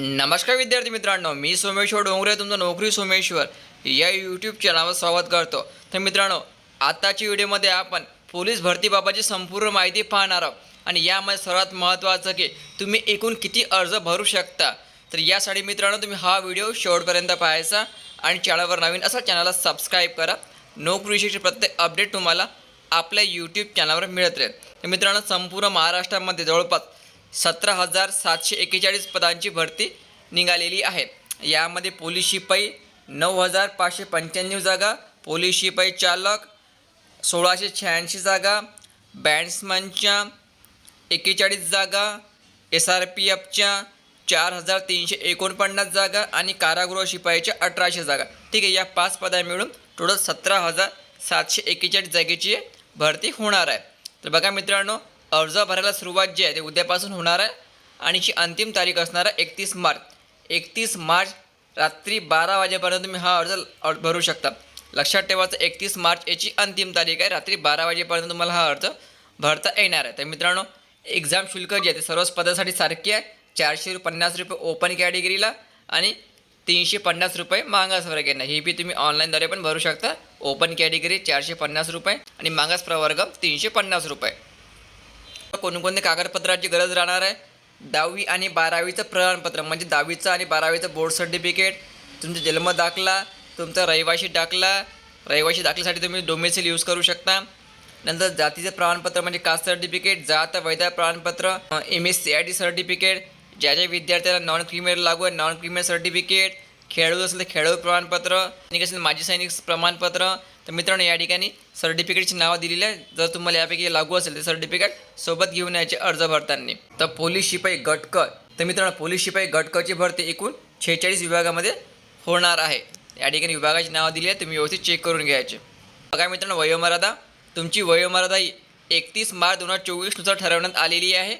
नमस्कार विद्यार्थी मित्रांनो मी सोमेश्वर डोंगरे तुमचं नोकरी सोमेश्वर या यूट्यूब चॅनलवर स्वागत करतो. तर मित्रांनो आताच्या व्हिडिओमध्ये आपण पोलीस भरतीबाबतची संपूर्ण माहिती पाहणार आहोत. आणि यामध्ये सर्वात महत्त्वाचं की तुम्ही एकूण किती अर्ज भरू शकता. तर यासाठी मित्रांनो तुम्ही हा व्हिडिओ शेवटपर्यंत पाहायचा आणि चॅनलवर नवीन असा चॅनलला सबस्क्राईब करा. नोकरीविषयीचे प्रत्येक अपडेट तुम्हाला आपल्या यूट्यूब चॅनलवर मिळत राहील. तर मित्रांनो संपूर्ण महाराष्ट्रामध्ये जवळपास सतरा हजार सातशे एक्केचाळीस पदांची भरती निघालेली आहे. यामध्ये पोलीस शिपाई नऊ हजार पाचशे पंच्याण्णव जागा पोलीस शिपाई चालक सोळाशे शहाऐंशी जागा बँड्समनच्या एक्केचाळीस जागा एस आर पी एफच्या चार हजार तीनशे एकोणपन्नास जागा आणि कारागृह शिपाईच्या अठराशे जागा. ठीक आहे या पाच पदा मिळून टोटल सतरा हजार सातशे एक्केचाळीस जागेची भरती होणार आहे. तर बघा मित्रांनो अर्ज भरायला सुरुवात जी आहे ते उद्यापासून होणार आहे. आणि जी अंतिम तारीख असणार आहे एकतीस मार्च. एकतीस मार्च रात्री बारा वाजेपर्यंत तुम्ही हा अर्ज भरू शकता. लक्षात ठेवायचं एकतीस मार्च याची अंतिम तारीख आहे. रात्री बारा वाजेपर्यंत तुम्हाला हा अर्ज भरता येणार आहे. तर मित्रांनो एक्झाम शुल्क जे आहे ते सर्वच पदासाठी सारखी आहे. चारशे पन्नास रुपये ओपन कॅटेगरीला आणि तीनशे पन्नास रुपये मागास वर्गांना ही बी तुम्ही ऑनलाईनद्वारे पण भरू शकता. ओपन कॅटेगरी चारशे पन्नास रुपये आणि मागास प्रवर्ग तीनशे पन्नास रुपये. कोणकोणत्या कागदपत्राची गरज राहणार आहे? दहावी आणि बारावीचं प्रमाणपत्र म्हणजे दहावीचं आणि बारावीचं बोर्ड सर्टिफिकेट तुमचा जन्म दाखला तुमचा रहिवाशी दाखला रहिवाशी दाखल्यासाठी तुम्ही डोमेसिल यूज करू शकता. नंतर जातीचं प्रमाणपत्र म्हणजे कास्ट सर्टिफिकेट जात वैध प्रमाणपत्र M S C I T certificate ज्या ज्या विद्यार्थ्याला नॉन क्रिमिनल लागू आहे नॉन क्रिमिनल सर्टिफिकेट खेळाडू असेल तर खेळाडू प्रमाणपत्र आणि असेल माजी सैनिक प्रमाणपत्र तर मित्रांनो या ठिकाणी सर्टिफिकेटची नावं दिलेली आहे जर तुम्हाला यापैकी लागू असेल तर सर्टिफिकेट सोबत घेऊन यायचे अर्ज भरताना. तर पोलीस शिपाई गटक तर मित्रांनो पोलीस शिपाई गटकची भरती एकूण छेचाळीस विभागामध्ये होणार आहे. या ठिकाणी विभागाची नावं दिली आहे तुम्ही व्यवस्थित चेक करून घ्यायचे. बघा मित्रांनो वयोमर्यादा. तुमची वयोमर्यादा ही एकतीस मार्च दोन हजार चोवीसनुसार ठरवण्यात आलेली आहे.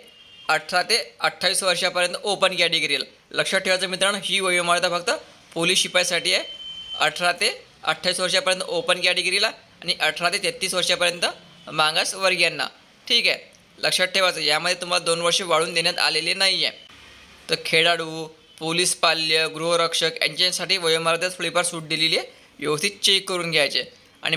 अठरा ते अठ्ठावीस वर्षापर्यंत ओपन कॅटेगरीला लक्षात ठेवायचं मित्रांनो ही वयोमर्यादा फक्त पोलीस शिपाईसाठी आहे. अठरा ते अठ्ठावीस वर्षापर्यंत ओपन कॅटेगरीला आणि अठरा ते तेहतीस वर्षापर्यंत मागास वर्गीयांना. ठीक आहे? लक्षात ठेवायचं यामध्ये तुम्हाला दोन वर्ष वाढून देण्यात आलेले नाही आहे तर खेळाडू पोलीस पाल्य गृहरक्षक यांच्यासाठी वयोमर्यादेत थोडीफार सूट दिलेली आहे. व्यवस्थित चेक करून घ्यायचे. आणि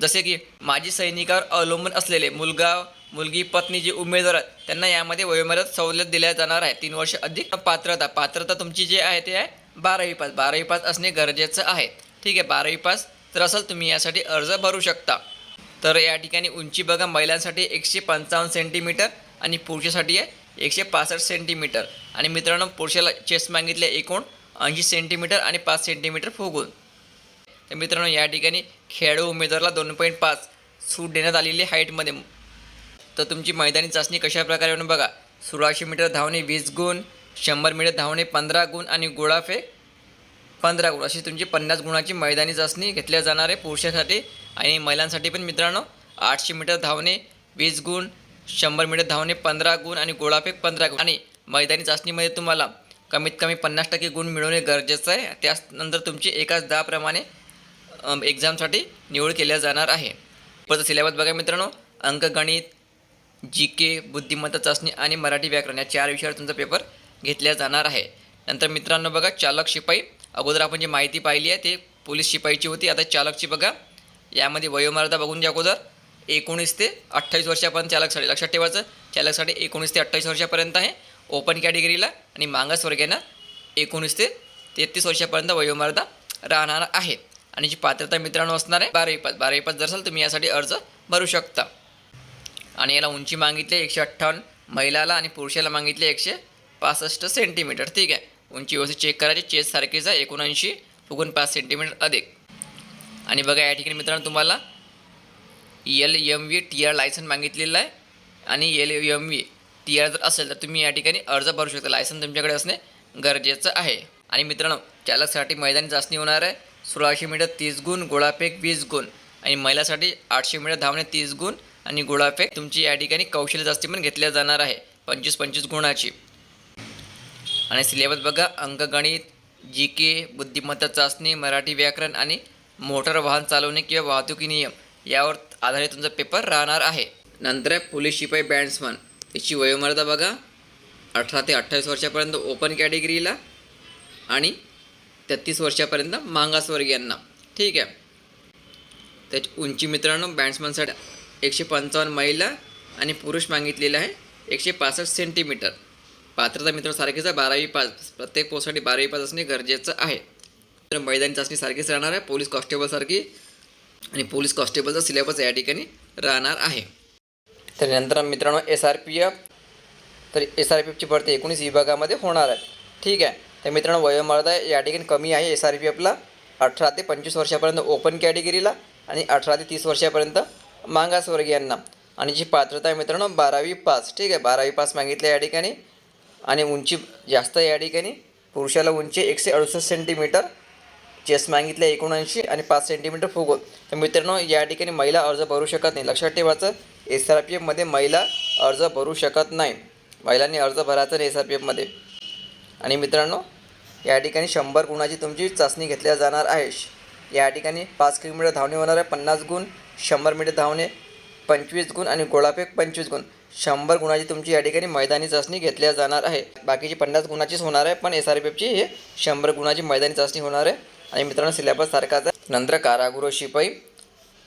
जसे की माजी सैनिकावर अवलंबून असलेले मुलगा मुलगी पत्नी जे उमेदवार आहेत त्यांना यामध्ये वयोमर्यादेत सवलत दिल्या जाणार आहे. तीन वर्ष अधिक पात्रता. पात्रता तुमची जी आहे ते आहे बारावी पास. बारावी पास असणे गरजेचं आहे. ठीक आहे बारावी पास. तर असेल तुम्ही यासाठी अर्ज भरू शकता. तर या ठिकाणी उंची बघा महिलांसाठी एकशे पंचावन्न सेंटीमीटर आणि पुरुषासाठी आहे एकशे पासष्ट सेंटीमीटर आणि मित्रांनो पुरुषाला चेस्ट मागितले एकूण ऐंशी सेंटीमीटर आणि पाच सेंटीमीटर फुगून. तर मित्रांनो या ठिकाणी खेळाडू उमेदवाराला दोन पॉईंट पाच सूट देण्यात आलेली आहे हाईटमध्ये तर तुमची मैदानी चाचणी कशाप्रकारे होणं बघा. सोळाशे मीटर धावणे वीस गुण शंभर मीटर धावणे पंधरा गुण आणि गोळाफेक पंधरा गुण. अशी तुमची पन्नास गुणाची मैदानी चाचणी घेतल्या जाणार आहे पुरुषासाठी आणि महिलांसाठी पण मित्रांनो. आठशे मीटर धावणे वीस गुण शंभर मीटर धावणे पंधरा गुण आणि गोळाफेक पंधरा गुण. आणि मैदानी चाचणीमध्ये तुम्हाला कमीत कमी पन्नास टक्के गुण मिळवणे गरजेचं आहे. त्यानंतर तुमची एकाच दहाप्रमाणे एक्झामसाठी निवड केल्या जाणार आहे. परत सिलेबस बघा मित्रांनो. अंकगणित जी के बुद्धिमत्ता चाचणी आणि मराठी व्याकरण या चार विषयावर तुमचा पेपर घेतला जाणार आहे. नंतर मित्रांनो बघा चालक शिपाई अगोदर आपण जी माहिती पाहिली आहे ते पोलीस शिपाईची होती. आता चालकची बघा. यामध्ये वयोमर्यादा बघून घ्या अगोदर. एकोणीस ते अठ्ठावीस वर्षापर्यंत चालकसाठी लक्षात ठेवायचं. चालकसाठी एकोणीस ते अठ्ठावीस वर्षापर्यंत आहे. ओपन कॅटेगरीला आणि मागास एकोणीस ते तेहतीस वर्षापर्यंत वयोमर्यादा राहणार आहे. आणि जी पात्रता मित्रांनो असणार आहे बारावी पास. बारावी पास जर असाल तुम्ही यासाठी अर्ज भरू शकता. आणि याला उंची मागितली एकशे अठ्ठावन्न. महिलाला आणि पुरुषाला मागितली एकशे पासष्ट सेंटीमीटर ठीक आहे. उंची व्यवस्थित चेक करायची. चेस आहे एकोणऐंशी फुगून पाच सेंटीमीटर अधिक. आणि बघा या ठिकाणी मित्रांनो तुम्हाला L M V T R license मागितलेलं आहे. आणि L M V T R जर असेल तर तुम्ही या ठिकाणी अर्ज भरू शकता. लायसन तुमच्याकडे असणे गरजेचं आहे. आणि मित्रांनो चालकसाठी मैदानी चाचणी होणार आहे. सोळाशे मीटर तीस गुण गोळाफेक वीस गुण. आणि महिलासाठी आठशे मीटर धावणे तीस गुण. आणि गोळाफेक तुमची या ठिकाणी कौशल्य चाचणी पण घेतल्या जाणार आहे. पंचवीस पंचवीस गुणाची. आणि सिलेबस बघा अंकगणित जी के बुद्धिमत्ता चाचणी मराठी व्याकरण आणि मोटर वाहन चालवणे किंवा वाहतुकी नियम यावर आधारित तुमचा पेपर राहणार आहे. नंतर आहे पोलीस शिपाई बँड्समन त्याची वयोमर्यादा बघा अठरा ते अठ्ठावीस वर्षापर्यंत ओपन कॅटेगरीला आणि तेहतीस वर्षापर्यंत मागासवर्गीयांना ठीक आहे? त्याची उंची मित्रांनो बॅट्समनसाठी एकशे पंचावन्न महिला आणि पुरुष मागितलेलं आहे एकशे पासष्ट सेंटीमीटर पात्रता मित्र सारखीच आहे बारावी पास प्रत्येक पोस्टसाठी बारावी पास असणे गरजेचं आहे. तर मैदानी चाचणी सारखीच राहणार आहे पोलीस कॉन्स्टेबलसारखी आणि पोलीस कॉन्स्टेबलचा सिलेबस या ठिकाणी राहणार आहे. तर नंतर मित्रांनो एस आर पी एफ तर एस आर पी एफची भरती एकोणीस विभागामध्ये होणार आहे. ठीक आहे? तर मित्रांनो वयोमर्यादा या ठिकाणी कमी आहे एस आर पी एफला अठरा ते पंचवीस वर्षापर्यंत ओपन कॅटेगरीला आणि अठरा ते तीस वर्षापर्यंत मागासवर्गीयांना. आणि जी पात्रता आहे मित्रांनो बारावी पास. ठीक आहे? बारावी पास मागितलं या ठिकाणी. आणि उंची जास्त या ठिकाणी. पुरुषाला उंची एकशे अडुसष्ट सेंटीमीटर चेस मागितलं एकोणऐंशी आणि पाच सेंटीमीटर फुगोल तर मित्रांनो या ठिकाणी महिला अर्ज भरू शकत नाही. लक्षात ठेवायचं एस आर पी एफमध्ये महिला अर्ज भरू शकत नाही. महिलांनी अर्ज भरायचा नाही एस आर पी एफमध्ये आणि मित्रांनो या ठिकाणी शंभर गुणाची तुमची चाचणी घेतल्या जाणार आहे. या ठिकाणी पाच किलोमीटर धावणे होणार आहे. पन्नास गुण शंभर मीटर धावणे पंचवीस गुण आणि गोळाफेक पंचवीस गुण. शंभर गुणाची तुमची या ठिकाणी मैदानी चाचणी घेतल्या जाणार आहे. बाकीची पन्नास गुणाचीच होणार आहे पण एस आर पी एफची हे शंभर गुणाची मैदानी चाचणी होणार आहे. आणि मित्रांनो सिलेबस सारखाच आहे. नंतर कारागृह शिपाई.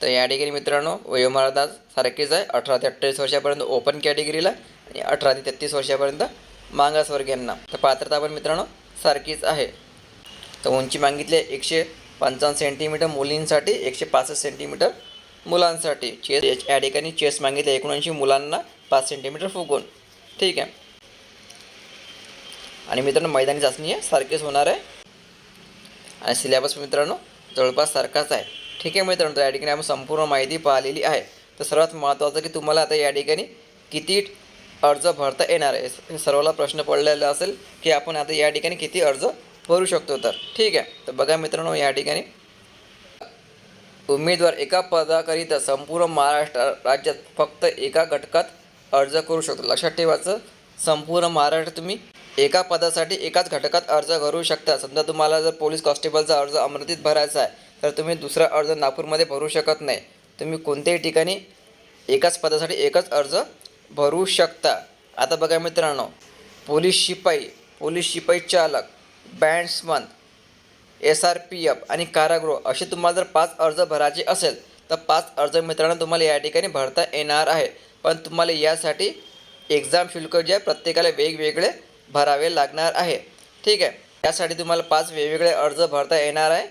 तर या ठिकाणी मित्रांनो वयोमर्यादा सारखीच आहे. अठरा ते अठ्ठावीस वर्षापर्यंत ओपन कॅटेगरीला आणि अठरा ते तेहतीस वर्षापर्यंत मागासवर्गीयांना तर पात्रता पण मित्रांनो सारखीच आहे. तर उंची मागितली आहे एकशे पंचावन्न सेंटीमीटर मुलींसाठी एकशे पासष्ट सेंटीमीटर मुलांसाठी. चेस या ठिकाणी चेस मागितले एकोणऐंशी मुलांना. पाच सेंटीमीटर फुगून. ठीक आहे. आणि मित्रांनो मैदानी चाचणी आहे सारखीच होणार आहे. आणि सिलेबस मित्रांनो जवळपास सारखाच आहे. ठीक आहे मित्रांनो तर या ठिकाणी आपण संपूर्ण माहिती पाहिलेली आहे. तर सर्वात महत्त्वाचं की तुम्हाला आता या ठिकाणी किती अर्ज भरता येणार आहे. सर्वाला प्रश्न पडलेला असेल की आपण आता या ठिकाणी किती अर्ज भरू शकतो तर. ठीक आहे. तर बघा मित्रांनो या ठिकाणी. उमेदवार एका पदाकरिता संपूर्ण महाराष्ट्र राज्यात फक्त एका घटकात अर्ज करू शकतो. लक्षात ठेवायचं संपूर्ण महाराष्ट्र तुम्ही एका पदासाठी एकाच घटकात अर्ज करू शकता. समजा तुम्हाला जर पोलीस कॉन्स्टेबलचा अर्ज अमरावतीत भरायचा आहे तर तुम्ही दुसरा अर्ज नागपूरमध्ये भरू शकत नाही. तुम्ही कोणत्याही ठिकाणी एकाच पदासाठी एकच अर्ज भरू शकता. आता बघा मित्रांनो पोलीस शिपाई पोलीस शिपाई चालक bandsman S R P F आणि कारागृह असे तुम्हाला जर पाच अर्ज भरायचे असेल तर पाच अर्ज मित्रांनो तुम्हाला या ठिकाणी भरता येणार आहे पण तुम्हाला यासाठी एक्झाम शुल्क जे आहे प्रत्येकाला वेगवेगळे भरावे लागणार आहे. ठीक आहे? त्यासाठी तुम्हाला पाच वेगवेगळे अर्ज भरता येणार आहे.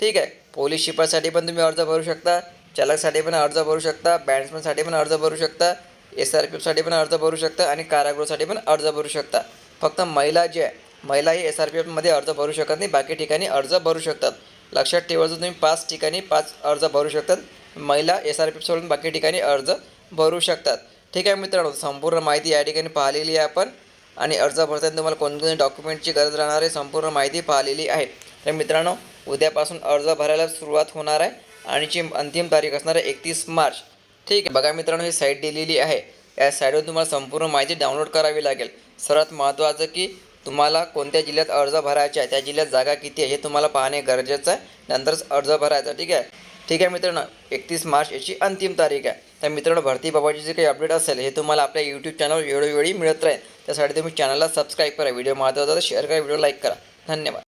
ठीक आहे? पोलीस शिपासाठी पण तुम्ही अर्ज भरू शकता चालकसाठी पण अर्ज भरू शकता बॅट्समनसाठी पण अर्ज भरू शकता एस आर पी एफसाठी पण अर्ज भरू शकता आणि कारागृहासाठी पण अर्ज भरू शकता. फक्त महिला जे आहे महिला ही एस आर पी एफमध्ये अर्ज भरू शकत नाही बाकी ठिकाणी अर्ज भरू शकतात. लक्षात ठेवायचं तुम्ही पाच ठिकाणी पाच अर्ज भरू शकतात महिला एस आर पी एफ सोडून बाकी ठिकाणी अर्ज भरू शकतात. ठीक आहे मित्रांनो संपूर्ण माहिती या ठिकाणी पाहिलेली आहे आपण. आणि अर्ज भरताना तुम्हाला कोणकोणत्या डॉक्युमेंटची गरज राहणार आहे संपूर्ण माहिती पाहिलेली आहे. तर मित्रांनो उद्यापासून अर्ज भरायला सुरुवात होणार आहे. आणि जी अंतिम तारीख असणार आहे एकतीस मार्च. ठीक आहे बघा मित्रांनो ही साईट दिलेली आहे. या साईटवर तुम्हाला संपूर्ण माहिती डाउनलोड करावी लागेल. सर्वात महत्त्वाचं की तुम्हाला कोणत्या जिल्ह्यात अर्ज भरायचा आहे त्या जिल्ह्यात जागा किती आहे हे तुम्हाला पाहणे गरजेचं आहे. नंतरच अर्ज भरायचा ठीक आहे? ठीक आहे मित्रांनो एकतीस मार्च याची अंतिम तारीख आहे. तर मित्रांनो भरतीबाबतची जे काही अपडेट असेल हे तुम्हाला आपल्या यूट्यूब चॅनलवर वेळोवेळी मिळत राहील. त्यासाठी तुम्ही चॅनलला सबस्क्राईब करा व्हिडिओ महत्त्वाचा शेअर करा व्हिडिओ लाईक करा. धन्यवाद.